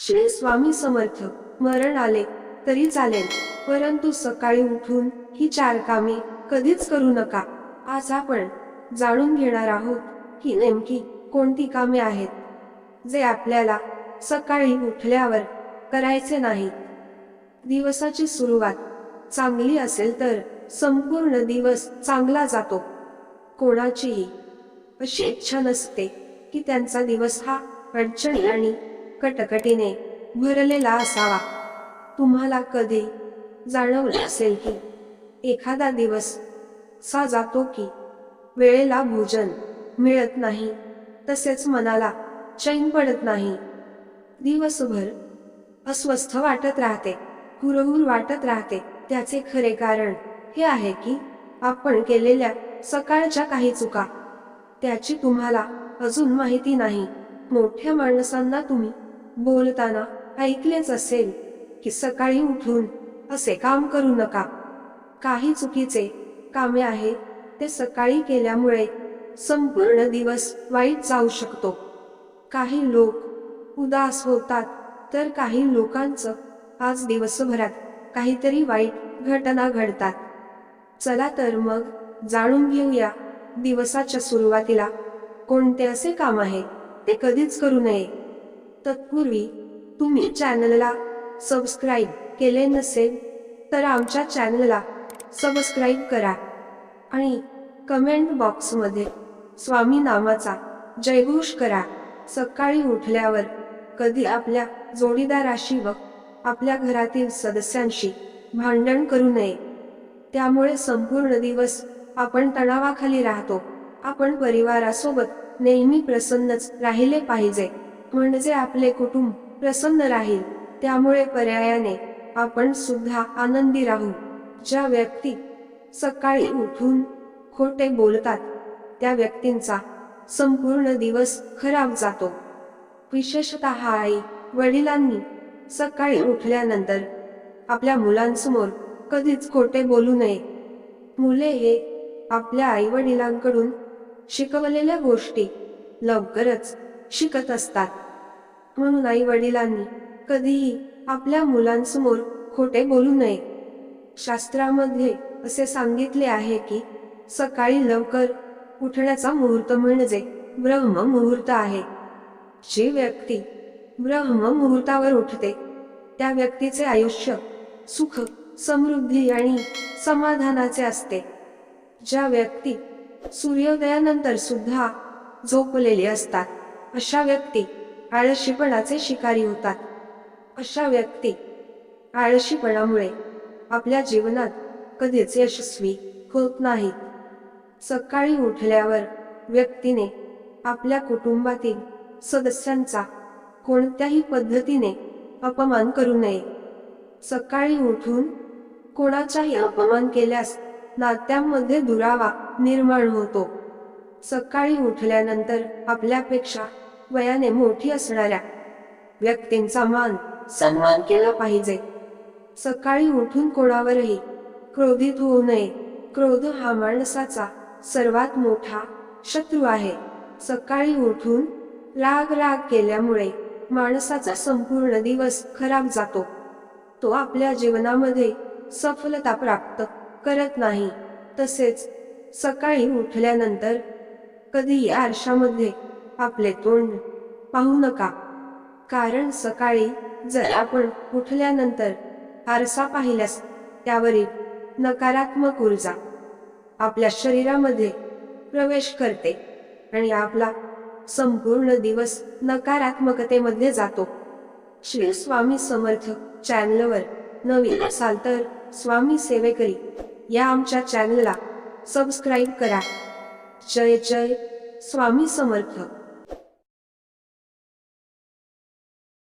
श्री स्वामी समर्थ. मरण आले तरी चालेल. परंतु सकाळी उठून ही चार कामे कधीच करू नका. आज आपण जाणून घेणार आहोत की नेमकी कोणती कामे आहेत जे आपल्याला सकाळी उठल्यावर करायचे नाहीत. दिवसाची सुरुवात चांगली असेल तर संपूर्ण दिवस चांगला जातो. कोणाचीही अशी इच्छा नसते की त्यांचा दिवस हा अडचणी आणि कटकटीने भरलेला असावा. तुम्हाला कधी जाणवलं असेल की एखादा दिवस सा जातो की वेळेला भोजन मिळत नाही तसेच मनाला चैन पडत नाही. दिवसभर अस्वस्थ वाटत राहते हुरहुर वाटत राहते. त्याचे खरे कारण हे आहे की आपण केलेल्या सकाळच्या काही चुका त्याची तुम्हाला अजून माहिती नाही. मोठ्या माणसांना तुम्ही बोलताना ऐकलेच असेल की सकाळी उठून असे काम करू नका. काही चुकीचे कामे आहे ते सकाळी केल्यामुळे संपूर्ण दिवस वाईट जाऊ शकतो. काही लोक उदास होतात तर काही लोकांचं आज दिवसभरात काहीतरी वाईट घटना घडतात. चला तर मग जाणून घेऊया दिवसाच्या सुरुवातीला कोणते असे काम आहे ते कधीच करू नये. तत्पूर्वी तुम्ही चॅनलला सबस्क्राईब केले नसेल तर आमच्या चॅनलला सबस्क्राईब करा आणि कमेंट बॉक्समध्ये स्वामी नामाचा जयघोष करा. सकाळी उठल्यावर कधी आपल्या जोडीदाराशी व आपल्या घरातील सदस्यांशी भांडण करू नये. त्यामुळे संपूर्ण दिवस आपण तणावाखाली राहतो. आपण परिवारासोबत नेहमी प्रसन्नच राहिले पाहिजे. म्हणजे आपले कुटुंब प्रसन्न राहील. त्यामुळे पर्यायाने आपण सुद्धा आनंदी राहू. ज्या व्यक्ती सकाळी उठून खोटे बोलतात त्या व्यक्तींचा संपूर्ण दिवस खराब जातो. विशेषतः आई वडिलांनी सकाळी उठल्यानंतर आपल्या मुलांसमोर कधीच खोटे बोलू नये. मुले हे आपल्या आई वडिलांकडून शिकवलेल्या गोष्टी लवकरच शिकत असतात. म्हणून आई वडिलांनी कधीही आपल्या मुलांसमोर खोटे बोलू नये. शास्त्रामध्ये असे सांगितले आहे की सकाळी लवकर उठण्याचा मुहूर्त म्हणजे ब्रह्म मुहूर्त आहे. जी व्यक्ती ब्रह्म मुहूर्तावर उठते त्या व्यक्तीचे आयुष्य सुख समृद्धी आणि समाधानाचे असते. ज्या व्यक्ती सूर्योदयानंतर सुद्धा झोपलेली असतात अशा व्यक्ती आळशीपणाचे शिकारी होतात. अशा व्यक्ती आळशीपणामुळे आपल्या जीवनात कधीच यशस्वी होत नाहीत. सकाळी उठल्यावर व्यक्तीने आपल्या कुटुंबातील सदस्यांचा कोणत्याही पद्धतीने अपमान करू नये. सकाळी उठून कोणाचाही अपमान केल्यास नात्यांमध्ये दुरावा निर्माण होतो. सकाळी उठल्यानंतर आपल्यापेक्षा वयाने मोठी असणाऱ्या व्यक्तींचा मान सन्मान केला पाहिजे. सकाळी उठून कोणावरही क्रोधित होऊ नये. क्रोध हा माणसाचा सर्वात मोठा शत्रू आहे. सकाळी उठून राग राग केल्यामुळे माणसाचा संपूर्ण दिवस खराब जातो. तो आपल्या जीवनामध्ये सफलता प्राप्त करत नाही. तसेच सकाळी उठल्यानंतर कधीही आरशामध्ये आपले तोंड पाहू नका. कारण सकाळी जर आपण उठल्यानंतर आरसा पाहिल्यास त्यावरील नकारात्मक ऊर्जा आपल्या शरीरामध्ये प्रवेश करते आणि आपला संपूर्ण दिवस नकारात्मकतेमध्ये जातो. श्री स्वामी समर्थ चॅनलवर नवीन असाल तर स्वामी सेवेकरी या आमच्या चॅनलला सबस्क्राईब करा. जय जय स्वामी समर्थ.